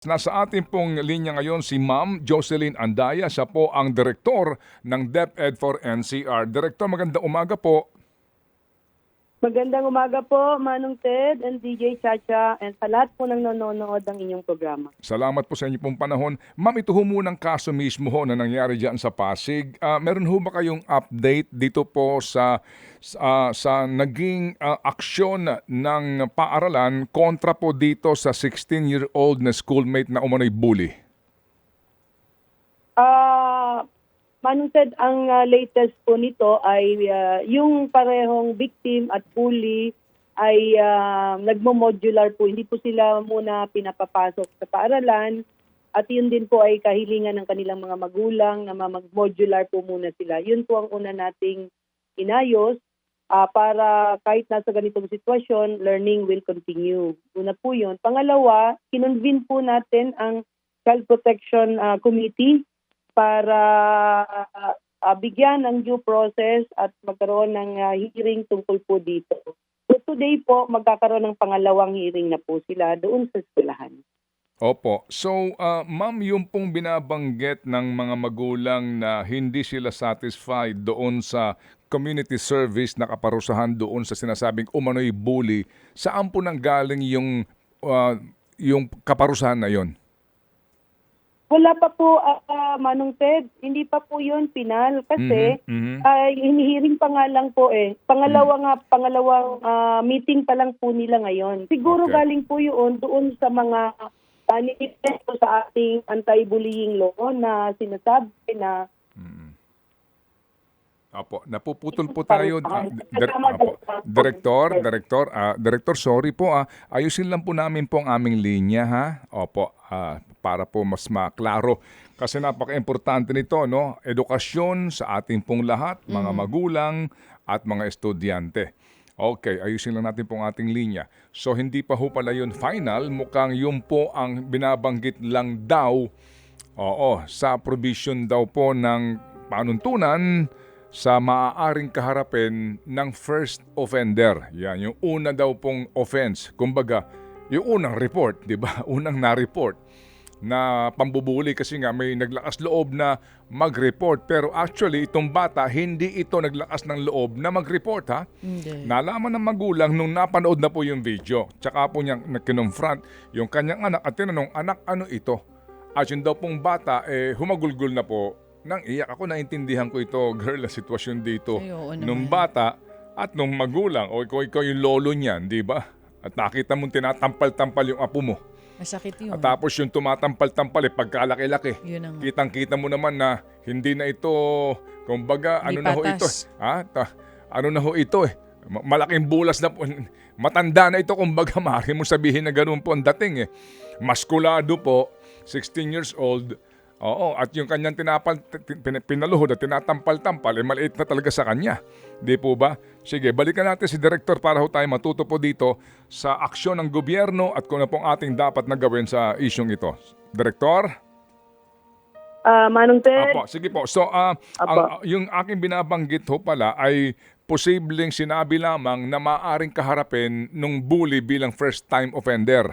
Nasa ating pong linya ngayon si Ma'am Jocelyn Andaya. Siya po ang direktor ng DepEd for NCR. Direktor, magandang umaga po. Magandang umaga po, Manong Ted and DJ Chacha and sa lahat po ng nanonood ng inyong programa. Salamat po sa inyo pong panahon. Ma'am, ito ho munang kaso mismo ho na nangyari dyan sa Pasig. Ah, meron ho ba kayong update dito po sa sa, sa naging ah, aksyon ng paaralan kontra po dito sa 16-year-old na schoolmate na umano'y bully? Ah, Manong Ted, ang ah, latest po nito ay ah, yung parehong victim at bully ay ah, nagmo-modular po. Hindi po sila muna pinapapasok sa paaralan at yun din po ay kahilingan ng kanilang mga magulang na mag-modular po muna sila. Yun po ang una nating inayos ah, para kahit nasa ganitong sitwasyon, learning will continue. Una po yun. Pangalawa, kinonvene po natin ang Child Protection ah, Committee para ah, bigyan ng due process at magkaroon ng ah, hearing tungkol po dito. So today po, magkakaroon ng pangalawang hearing na po sila doon sa eskwelahan. Opo. So, ah, ma'am, yung pong binabanggit ng mga magulang na hindi sila satisfied doon sa community service na kaparusahan doon sa sinasabing umano'y bully, saan po nanggaling yung, ah, yung kaparusahan na yon? Wala pa po, ah, ah, Manong Ted, hindi pa po yun pinal kasi Mhm, mhm. ay hinihiring pa nga lang po eh. Pangalawa nga, pangalawang ah, meeting pa lang po nila ngayon. Siguro Okay. galing po yun doon sa mga uh, sa ating anti-bullying law na sinasabi na Opo, napuputol po tayo. ah, dir-. Director, Director, ah, Director, sorry po. ah. ayusin lang po namin po ang aming linya, ha? Opo, ah, para po mas maklaro. Kasi napaka-importante nito, no? Edukasyon sa ating pong lahat, mga magulang at mga estudyante. Okay, ayusin lang natin po ang ating linya. So, hindi pa ho pala yun final. Mukhang yun po ang binabanggit lang daw Oo, sa provision daw po ng panuntunan sa maaaring kaharapin ng first offender. Yan, yung una daw pong offense. Kumbaga, yung unang report, di ba? Unang na-report na pambubuli kasi nga may naglakas loob na mag-report. Pero actually, itong bata, hindi ito naglakas ng loob na mag-report ha. Hindi. Nalaman ng magulang nung napanood na po yung video. Tsaka po niyang kinonfront yung kanyang anak at tinanong, anak, ano ito? At yun daw pong bata, eh, humagulgol na po nang iyak. Ako naintindihan ko ito, girl, ang sitwasyon dito. Ay, oo nung bata at nung magulang. O ikaw, ikaw yung lolo niyan, di ba? At nakita mong tinatampal-tampal yung apo mo. Masakit yun. At tapos yung tumatampal-tampal, eh, pagkalaki-laki. Yun ang Kitang-kita mo naman na hindi na ito, kumbaga, ano May na ho ito. patas. eh. Ha? Ta- ano na ho ito eh. Ma- Malaking bulas na po. Matanda na ito, kumbaga, maaari mo sabihin na ganun po ang dating eh. Maskulado po, 16 years old. Oo, at yung kanyang tinapal, tin- pin- pinaluhod at tinatampal-tampal, eh maliit na talaga sa kanya. Di po ba? Sige, balikan natin si Director para ho tayo matuto po dito sa aksyon ng gobyerno at kung ano pong ating dapat na gawin sa isyong ito. Director? Ah, Manong Ted, Apo, sige po. So, ah, ang, yung aking binabanggit ho pala ay posibleng sinabi lamang na maaring kaharapin nung bully bilang first-time offender.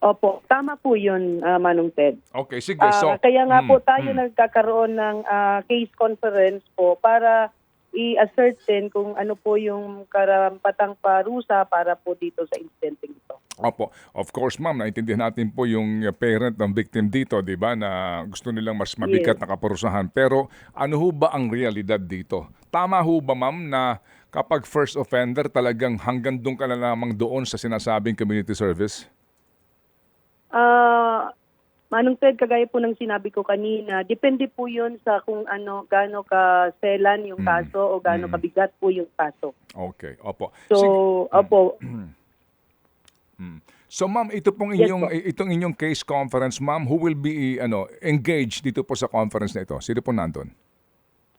Opo, tama po yun, ah, Manong Ted. Okay, sige. Ah, so, kaya nga po mm, tayo mm. nagkakaroon ng ah, case conference po para i-ascertain kung ano po yung karampatang parusa para po dito sa incident ito. Opo. Of course, ma'am, naintindihan natin po yung uh, parent ng victim dito, di ba, na gusto nilang mas mabigat Yes. na kaparusahan. Pero ano ho ba ang realidad dito? Tama ho ba, ma'am, na kapag first offender, talagang hanggang doon ka na lamang doon sa sinasabing community service? Ah, Manong Ted, kagaya po ng sinabi ko kanina, depende po yun sa kung ano, gaano ka selan yung Mm. kaso o gaano Mm. kabigat po yung kaso. Okay, opo. So, Sige. opo, So ma'am, ito pong Yes inyong itong inyong case conference, ma'am, who will be ano engaged dito po sa conference na ito? Sino po nandun?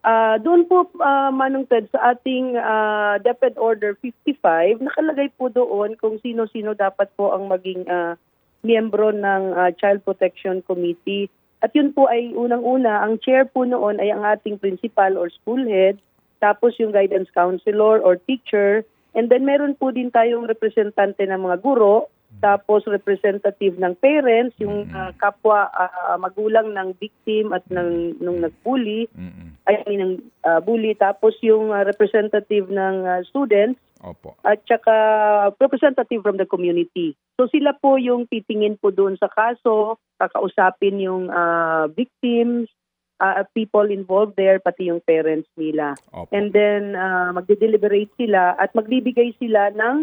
Ah, doon po ah, Manong Ted sa ating ah, DepEd Order 55 nakalagay po doon kung sino-sino dapat po ang maging ah, miyembro ng ah, Child Protection Committee. At yun po ay unang-una, ang chair po noon ay ang ating principal or school head, tapos yung guidance counselor or teacher, and then meron po din tayong representante ng mga guro, tapos representative ng parents, yung ah, kapwa ah, magulang ng victim at ng nung nagbully, ay ng ah, bully, tapos yung ah, representative ng ah, students Opo. at saka representative from the community. So sila po yung titingin po doon sa kaso, kakausapin yung ah, victims, ah, people involved there, pati yung parents nila. Opo. And then uh, magde-deliberate sila at magbibigay sila ng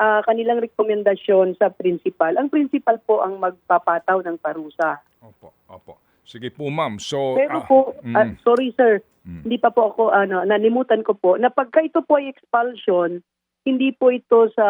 ah, kanilang rekomendasyon sa principal. Ang principal po ang magpapataw ng parusa. Opo. Opo. Sige po, ma'am. So, Pero ah, po, mm, ah, sorry sir, Mm. hindi pa po ako, ano, nalimutan ko po, na pagka ito po ay expulsion, hindi po ito sa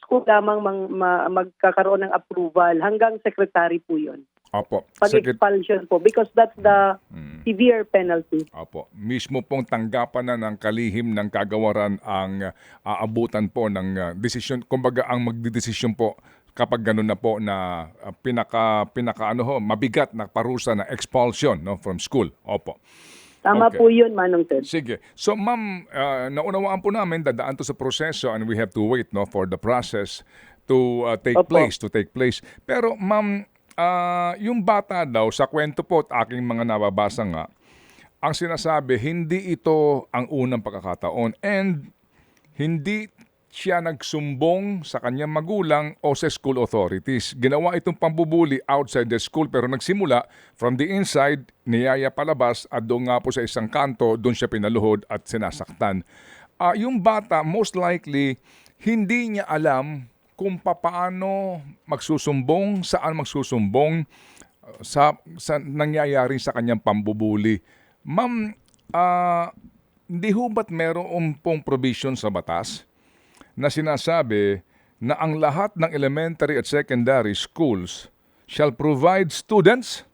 school lamang mang, ma- magkakaroon ng approval. Hanggang secretary po yun. opo. Pag Secret- expulsion po because that's the Mm. severe penalty. Opo. Mismo pong tanggapan na ng kalihim ng kagawaran ang uh, aabutan po ng uh, desisyon. Kumbaga ang magdidesisyon po kapag ganun na po na uh, pinaka pinaka ano ho, mabigat na parusa na expulsion no from school. Opo. Tama Okay. po yun, Manong Ted. Sige. So ma'am, uh, naunawaan po namin dadaan to sa proseso and we have to wait no for the process to uh, take Opo. place, to take place. Pero ma'am, ah, yung bata daw sa kwento po at aking mga nababasa nga, ang sinasabi hindi ito ang unang pagkakataon and hindi siya nagsumbong sa kanyang magulang o sa school authorities. Ginawa itong pambubuli outside the school pero nagsimula from the inside, niyaya palabas at doon nga po sa isang kanto, doon siya pinaluhod at sinasaktan. Ah, yung bata, most likely, hindi niya alam kung papaano magsusumbong, saan magsusumbong uh, sa, sa nangyayari sa kanyang pambubuli. Ma'am, ah, hindi ho ba't meron pong provision sa batas na sinasabi na ang lahat ng elementary at secondary schools shall provide students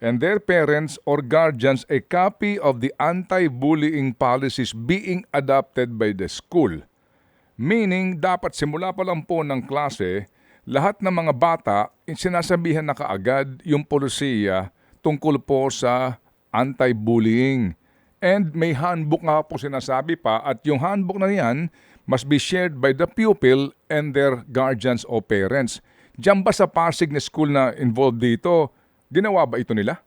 and their parents or guardians a copy of the anti-bullying policies being adopted by the school. Meaning, dapat simula pa lang po ng klase, lahat ng mga bata, sinasabihan na kaagad yung polisiya tungkol po sa anti-bullying. And may handbook nga po sinasabi pa at yung handbook na yan must be shared by the pupil and their guardians o parents. Diyan ba sa Pasig na school na involved dito, ginawa ba ito nila?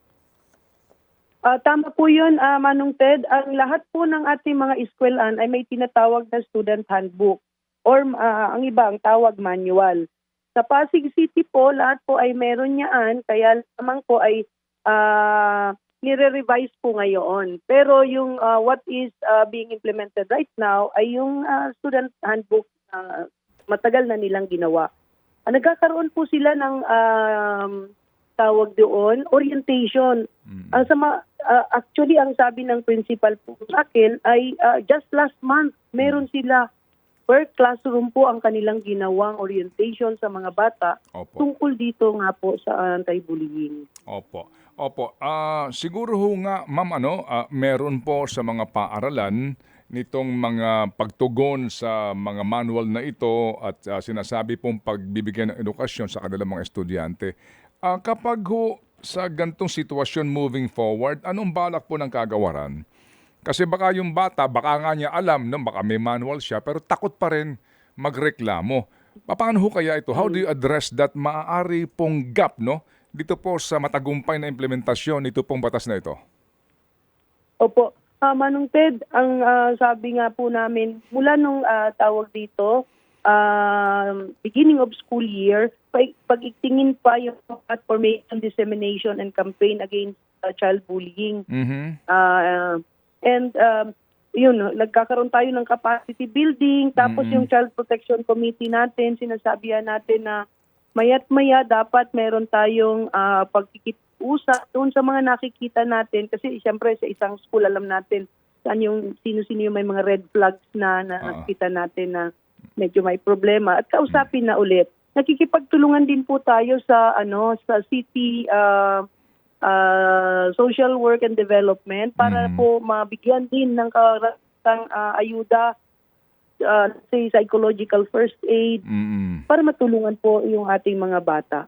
Ah, tama po yun, ah, Manong Ted. Ang lahat po ng ating mga eskwelahan ay may tinatawag na student handbook or ah, ang iba ang tawag manual. Sa Pasig City po, lahat po ay meron niyaan, kaya lamang po ay ah, nire-revise po ngayon. Pero yung ah, what is ah, being implemented right now ay yung ah, student handbook na matagal na nilang ginawa. Ah, nagkakaroon po sila ng um, tawag doon, orientation. Ang sama, ah, actually, ang sabi ng principal po sa akin ay ah, just last month, meron sila per classroom po ang kanilang ginawang orientation sa mga bata Opo. tungkol dito nga po sa anti-bullying. Opo. Opo. Ah, siguro ho nga, ma'am, ano, ah, meron po sa mga paaralan nitong mga pagtugon sa mga manual na ito at ah, sinasabi pong pagbibigyan ng edukasyon sa kanilang mga estudyante. Ah, kapag ho sa gantong sitwasyon moving forward, anong balak po ng kagawaran? Kasi baka yung bata, baka nga niya alam, no, baka may manual siya, pero takot pa rin magreklamo. Paano ho kaya ito? How do you address that maaari pong gap, no? Dito po sa matagumpay na implementasyon nito pong batas na ito. Opo. Ah, Manong Ted, ang ah, sabi nga po namin, mula nung ah, tawag dito, um, beginning of school year, pag, pag-itingin pa yung platformation, dissemination, and campaign against ah, child bullying. Mhm. Ah, and um, yun, nagkakaroon tayo ng capacity building, tapos Mm-mm. yung Child Protection Committee natin, sinasabihan natin na mayat maya dapat meron tayong uh, pagkikipusap doon sa mga nakikita natin kasi siyempre sa isang school alam natin saan yung sino-sino yung may mga red flags na, na nakikita natin na medyo may problema at kausapin na ulit. Nakikipagtulungan din po tayo sa ano sa city uh, uh, social work and development para Mm. po mabigyan din ng karatang uh, ayuda uh, say psychological first aid Mm-mm. para matulungan po yung ating mga bata.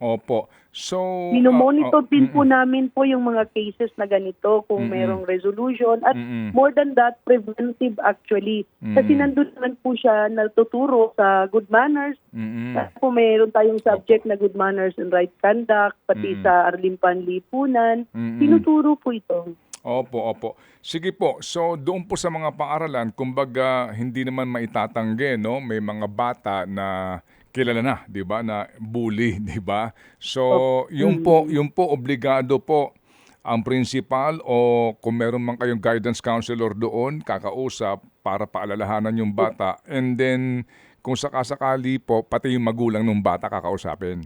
Opo. So, Minomonitor ah, ah, din mm, po namin po yung mga cases na ganito kung Mm-mm. merong resolution at Mm-mm. more than that, preventive actually. Kasi Mm. nandun naman po siya natuturo sa good manners. mm, Kasi po mayroon tayong subject na good manners and right conduct, pati Mm. sa Arlim Panlipunan. Mm-mm. Tinuturo po ito. Opo, opo. Sige po. So, doon po sa mga paaralan, kumbaga hindi naman maitatanggi, no? May mga bata na kilala na, 'di ba, na bully, 'di ba? So, yung po, yung po obligado po ang principal o kung meron man kayong guidance counselor doon, kakausap para paalalahanan yung bata. And then kung sakasakali po, pati yung magulang ng bata kakausapin.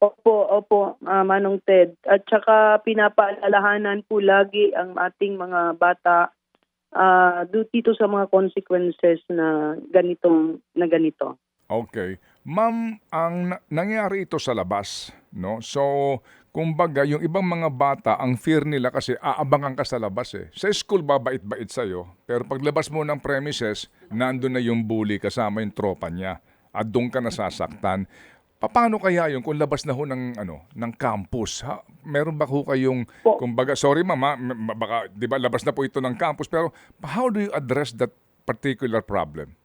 Opo, opo, ah, Manong Ted. At saka pinapaalalahanan po lagi ang ating mga bata do- dito sa mga consequences na ganitong na ganito. Okay. Ma'am, ang na- nangyari ito sa labas, no? So, kumbaga, yung ibang mga bata, ang fear nila kasi aabangan ka sa labas eh. Sa school, babait-bait sa'yo. Pero paglabas mo ng premises, nandun na yung bully kasama yung tropa niya. At doon ka nasasaktan. Paano kaya yun kung labas na ho ng, ano, ng campus? Ha? Meron ba ho kayong, Po. kumbaga, sorry mama, baka, di ba, labas na po ito ng campus, pero how do you address that particular problem?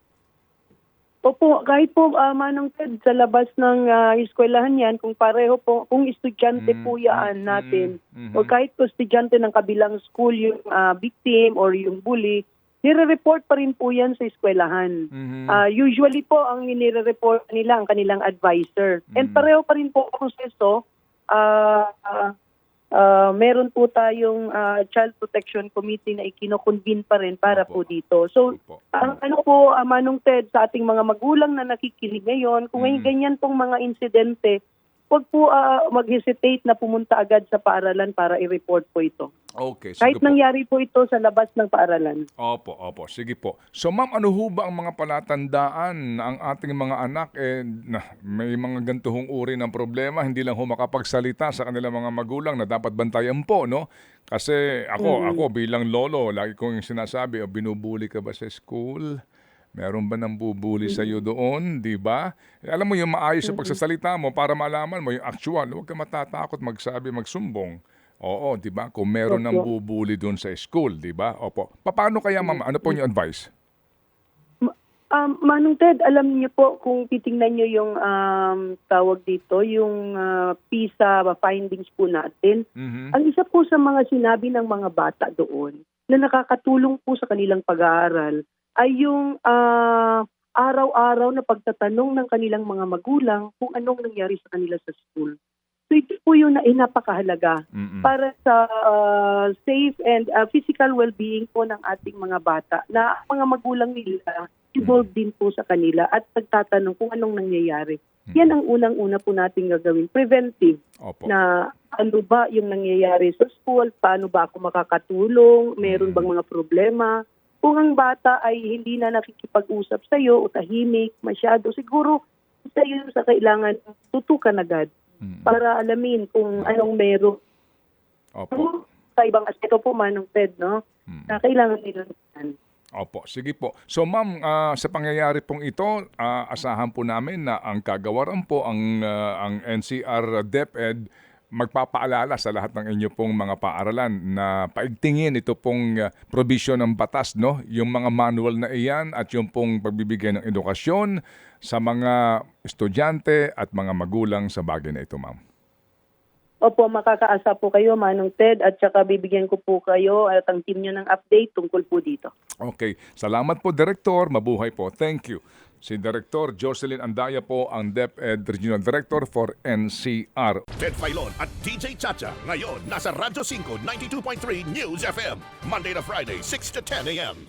Opo, kahit po ah, Manong Ted sa labas ng ah, eskwelahan yan, kung pareho po, kung estudyante Mm, po yan mm, natin, mm, o kahit po estudyante ng kabilang school yung ah, victim or yung bully, nire-report pa rin po yan sa eskwelahan. Mhm. Ah, usually po, ang nire-report nila ang kanilang advisor. And Mm. pareho pa rin po ang proseso, ah, ah, ah, meron po tayong ah, Child Protection Committee na ikinoconvene pa rin para Opo. po dito. So, Opo. ang ano po, ah, Manong Ted, sa ating mga magulang na nakikinig ngayon, kung may Mhm. ganyan pong mga insidente, huwag po ah, mag-hesitate na pumunta agad sa paaralan para i-report po ito. Okay, sige Kahit po. nangyari po ito sa labas ng paaralan. Opo, opo. Sige po. So ma'am, ano ho ba ang mga palatandaan na ang ating mga anak eh, na, may mga gantuhong uri ng problema, hindi lang ho makapagsalita sa kanilang mga magulang na dapat bantayan po, no? Kasi ako, ako bilang lolo, lagi kong sinasabi, oh, binubuli ka ba sa school? Meron ba nang bubuli sa iyo doon, di ba? Alam mo yung maayos sa pagsasalita mo para malaman mo yung actual. Huwag ka matatakot magsabi, magsumbong. Oo, di ba? Kung meron nang bubuli doon sa school, di ba? Opo. Paano kaya, ma'am? Ano po yung advice? Um, Manong Ted, alam niyo po kung titingnan niyo yung um, tawag dito, yung ah, PISA findings po natin, Mhm. ang isa po sa mga sinabi ng mga bata doon na nakakatulong po sa kanilang pag-aaral ay yung ah, araw-araw na pagtatanong ng kanilang mga magulang kung anong nangyari sa kanila sa school. So ito po yung na, eh, napakahalaga Mm-mm. para sa ah, safe and ah, physical well-being po ng ating mga bata na mga magulang nila involved din po sa kanila at nagtatanong kung anong nangyayari. Yan ang unang-una po natin gagawin. Preventive Opo. na ano ba yung nangyayari sa school, paano ba ako makakatulong, meron bang mga problema. Kung ang bata ay hindi na nakikipag-usap sa iyo o tahimik masyado, siguro sa iyo sa kailangan tutukan agad Mm. para alamin kung anong meron Opo. sa ibang aspeto po manong Ted, no? Mm. Na kailangan nilaman. Opo, sige po. So ma'am, ah, sa pangyayari pong ito, ah, asahan po namin na ang kagawaran po ang ah, ang NCR DepEd magpapaalala sa lahat ng inyo pong mga paaralan na paigtingin ito pong ah, provision ng batas, no? Yung mga manual na iyan at yung pong pagbibigay ng edukasyon sa mga estudyante at mga magulang sa bagay na ito, ma'am. Opo, makakaasa po kayo, Manong Ted, at saka bibigyan ko po kayo at ang team nyo ng update tungkol po dito. Okay. Salamat po, Director. Mabuhay po. Thank you. Si Director Jocelyn Andaya po ang DepEd Regional Director for NCR. Ted Filon at DJ Chacha. Ngayon, nasa Radyo 5, 92.3 News FM. Monday to Friday, 6 to 10 a.m.